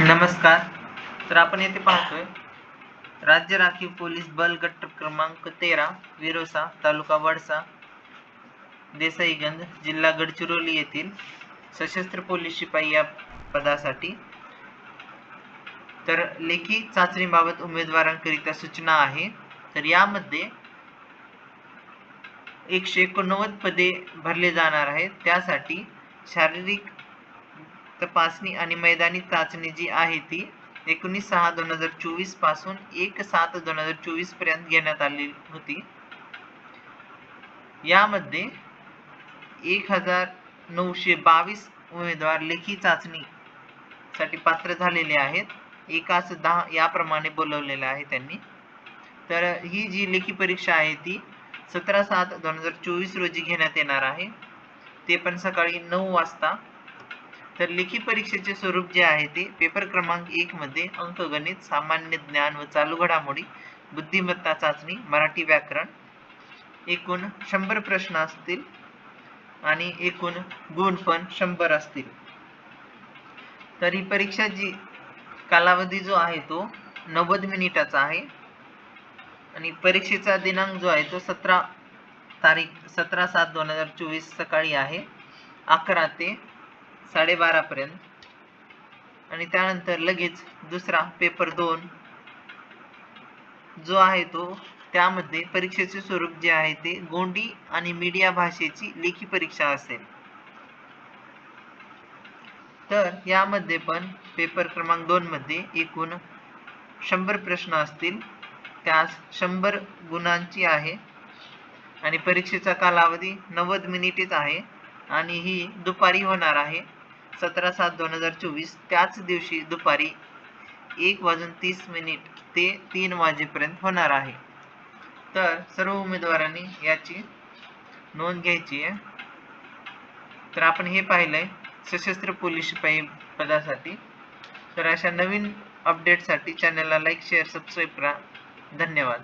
नमस्कार. तर आपण येथे पाहतोय राज्य राखीव पोलीस बल गट क्रमांक तेरा विरोसा तालुका वडसा देसाईगंज जिल्हा गडचिरोली येथील सशस्त्र पोलीस शिपाई या पदासाठी. तर लेखी चाचणीबाबत उमेदवारांकरिता सूचना आहे. तर यामध्ये एकशे एकोणनव्वद पदे भरले जाणार आहेत. त्यासाठी शारीरिक तपासणी आणि मैदानी चाचणी जी आहे ती एकोणीस सहा दोन हजार चोवीसपासून एक सात दोन हजार चोवीसपर्यंत घेण्यात आली होती. यामध्ये एक हजार नऊशे बावीस उमेदवार लेखी चाचणी साठी पात्र झालेले आहेत. एकाच दहा याप्रमाणे बोलवलेलं आहे त्यांनी. तर ही जी लेखी परीक्षा आहे ती सतरा सात दोन हजार चोवीस रोजी घेण्यात येणार आहे. ते पण सकाळी नऊ वाजता तर लेखी परीक्षेचे स्वरूप जे आहे ते पेपर क्रमांक एक मध्ये अंकगणित सामान्य ज्ञान व चालू घडामोडी बुद्धिमत्ता चाचणी मराठी व्याकरण एकूण शंभर प्रश्न असतील आणि एकूण गुण पण शंभर असतील. तर ही परीक्षा जी कालावधी जो आहे तो नव्वद मिनिटाचा आहे आणि परीक्षेचा दिनांक जो आहे तो सतरा तारीख सतरा सात दोन हजार चोवीस सकाळी आहे अकरा ते साडेबारापर्यंत आणि त्यानंतर लगेच दुसरा पेपर दोन. जो आहे तो त्यामध्ये परीक्षेचे स्वरूप जे आहे ते गोंडी आणि मीडिया भाषेची लेखी परीक्षा असेल. तर यामध्ये पण पेपर क्रमांक दोन मध्ये एकूण शंभर प्रश्न असतील. त्यास शंभर गुणांची आहे. आणि परीक्षेचा कालावधी नव्वद मिनिटेच आहे. आणि ही दुपारी होणार आहे. सतरा सात दोन हजार चोवीस त्याच दिवशी दुपारी एक वाजून तीस मिनिट ते तीन वाजेपर्यंत होणार आहे. तर सर्व उमेदवारांनी याची नोंद घ्यायची आहे. तर आपण हे पाहिलंय सशस्त्र पोलीस शिपाई पदासाठी. तर अशा नवीन अपडेटसाठी चॅनलला लाईक शेअर सबस्क्राईब करा. धन्यवाद.